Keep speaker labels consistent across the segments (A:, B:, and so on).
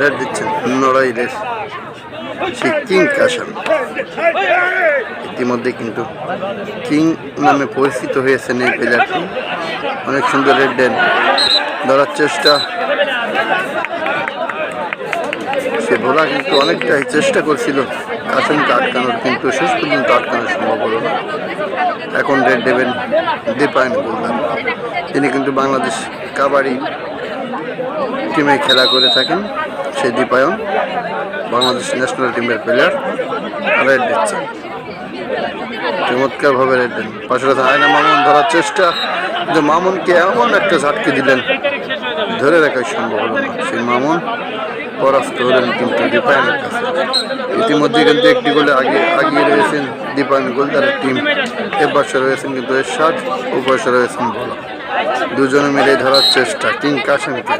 A: Red দিচ্ছেন নড়াইলের সেই কিং কাশান ইতিমধ্যে কিন্তু কিং নামে পরিচিত হয়েছেন এই প্লেয়ারটি অনেক সুন্দর রেড দেন। ধরার চেষ্টা। সে বোলা কিন্তু অনেকটাই চেষ্টা করছিল কাশনকে আটকানোর, কিন্তু শেষ পর্যন্ত আটকানো সম্ভব হলো না। এখন রেড দেবেন, দীপায়ন গোলদার তিনি কিন্তু বাংলাদেশ কাবাডি টিমে খেলা করে থাকেন সেই দীপায়ন, বাংলাদেশ ন্যাশনাল টিমের প্লেয়ার রেড দিচ্ছেন চমৎকারভাবে রেড দেন পাশাপাশি আয়না মামুন, ধরার চেষ্টা। যে মামুনকে এমন একটা ঝাটকে দিলেন, ধরে রাখা সম্ভব হলো না। সেই মামুন পরাস্ত হলেন কিন্তু দীপায়নের কাছে। ইতিমধ্যে কিন্তু একটি গোলে আগে আগিয়ে রয়েছেন দীপায়ন গোলদারের টিম। এ পাশে রয়েছেন কিন্তু এর ষাট ও পাশে রয়েছেন দুজনে মিলে ধরার চেষ্টা কিং কাসেমকে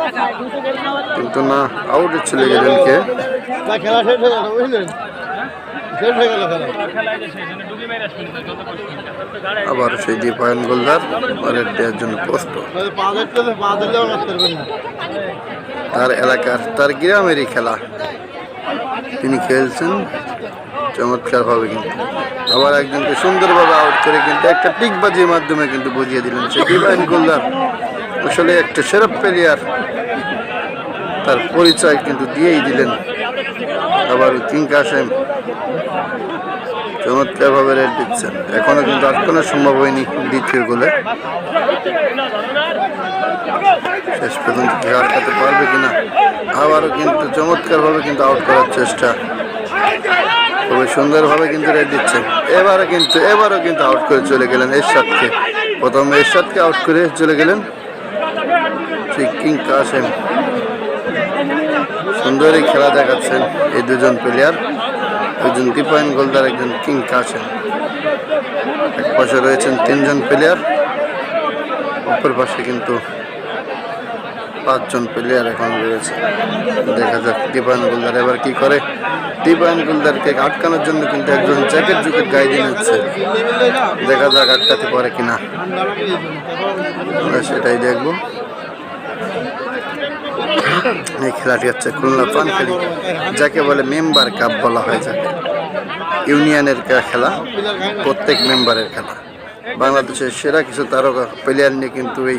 A: কিন্তু না আউটে চলে গেলেন কে?
B: খেলা শেষ হয়ে গেল বুঝলেন? শেষ গেল খেলা।
A: আবার সেই দীপায়ন গোলদার পরের দেওয়ার জন্য প্রস্তুত।
B: না।
A: তার এলাকার তার গ্রামেরই খেলা। তিনি খেলছেন চমৎকারভাবে কিন্তু। আবার একজনকে সুন্দরভাবে আউট করে কিন্তু একটা টিকবাজির মাধ্যমে কিন্তু বুঝিয়ে দিলেন সে ডিভাইন গোলদার আসলে একটা সেরা প্লেয়ার তার পরিচয় কিন্তু দিয়েই দিলেন। আবার কিং কাসেম চমৎকারভাবে রেড দিচ্ছেন। এখনও কিন্তু আটকানো সম্ভব হয়নি দ্বিতীয় গোলে। শেষ পর্যন্ত কি আটকাতে পারবে কিনা? আবারও কিন্তু চমৎকারভাবে কিন্তু আউট করার চেষ্টা। খুবই সুন্দরভাবে কিন্তু রেড দিচ্ছেন এবারও কিন্তু এবারও কিন্তু আউট করে চলে গেলেন এরশাদকে। প্রথম এরশাদকে আউট করে চলে গেলেন সেই কিং কাসেম। সুন্দরই খেলা দেখাচ্ছেন এই দুজন প্লেয়ার একজন দীপায়ন গোলদার, একজন কিং কাসেম। এক পাশে রয়েছেন তিনজন প্লেয়ার অপর পাশে কিন্তু পাঁচজন প্লেয়ার এখন রয়েছে। দেখা যাক দীপায়ন গুলদার এবার কি করে। দীপায়ন গুলদারকে আটকানোর জন্য কিন্তু একজন জ্যাকেট জুকেট দিয়ে নিচ্ছে। দেখা যাক আটকাতে পারে কিনা। আমরা সেটাই দেখব। এই খেলাটি হচ্ছে খুলনা পানখালি, যাকে বলে মেম্বার কাপ বলা হয় যাকে ইউনিয়নের খেলা, প্রত্যেক মেম্বারের খেলা। বাংলাদেশের সেরা কিছু তারকা প্লেয়ার নিয়ে কিন্তু এই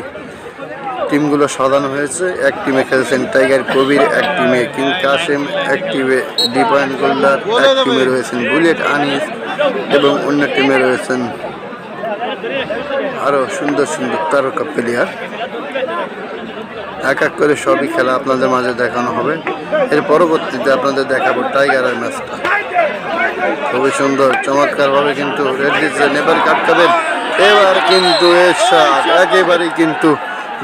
A: টিমগুলো সাজানো হয়েছে। এক টিমে খেলছেন টাইগার কবির, এক টিমে কিং কাসেম, এক টিমে দীপায়ন গোল্লার, এক টিমে রয়েছেন বুলেট আনিস এবং অন্য টিমে রয়েছেন আরও সুন্দর সুন্দর তারকা প্লেয়ার এক এক করে সবই খেলা আপনাদের মাঝে দেখানো হবে। এর পরবর্তীতে আপনাদের দেখাবো টাইগারের ম্যাচটা। খুবই সুন্দর, চমৎকারভাবে কিন্তু রেড দিচ্ছে এবার কাটকাবেন এবার কিন্তু এরশাদ, একেবারেই কিন্তু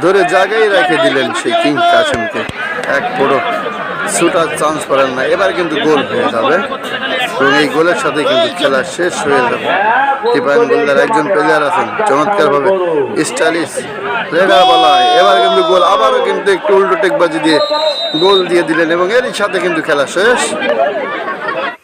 A: ধরে জায়গায় রেখে দিলেন সেই কিং কাসিমকে। এক পুরো শুটার চান্স করেন না। এবার কিন্তু গোল হয়ে যাবে। এবং এই গোলের সাথে কিন্তু খেলা শেষ হয়ে যাবে। টিপায়ন গোলদার একজন প্লেয়ার আছেন, চমৎকারভাবে স্টাইলিশ রেডার বলা হয় এবার কিন্তু গোল, আবারও কিন্তু একটু উল্টো টেকবাজি দিয়ে গোল দিয়ে দিলেন এবং এরই সাথে কিন্তু খেলা শেষ।